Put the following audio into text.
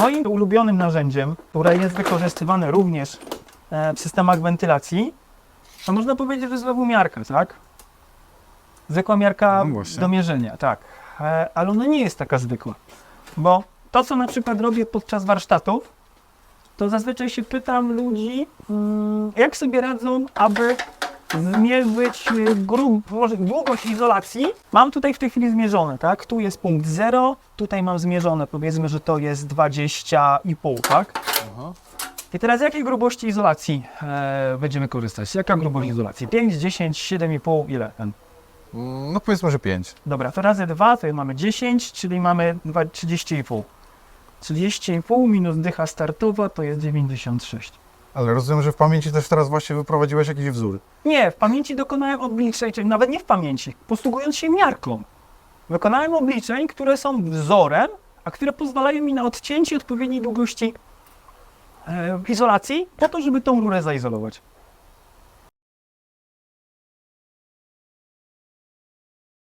Moim ulubionym narzędziem, które jest wykorzystywane również e, w systemach wentylacji, to można powiedzieć, że znowu miarka, tak? Zwykła miarka No do mierzenia, tak. E, ale ona nie jest taka zwykła, bo to, co na przykład robię podczas warsztatów, to zazwyczaj się pytam ludzi, mm, jak sobie radzą, aby zmierzyć y, grub, może długość izolacji. Mam tutaj w tej chwili zmierzone, tak? Tu jest punkt 0, tutaj mam zmierzone, powiedzmy, że to jest 20,5, tak? I teraz jakiej grubości izolacji e, będziemy korzystać? Jaka grubość izolacji? 5, 10, 7,5, ile? Ten? Mm, No powiedzmy, że 5. Dobra, to razy 2, to mamy 10, czyli mamy dwa- 30,5. 30,5 minus dycha startowa to jest 96. Ale rozumiem, że w pamięci też teraz właśnie wyprowadziłeś jakiś wzór. Nie, w pamięci dokonałem obliczeń, czyli nawet nie w pamięci, posługując się miarką. Wykonałem obliczeń, które są wzorem, a które pozwalają mi na odcięcie odpowiedniej długości e, izolacji, po to, żeby tą rurę zaizolować.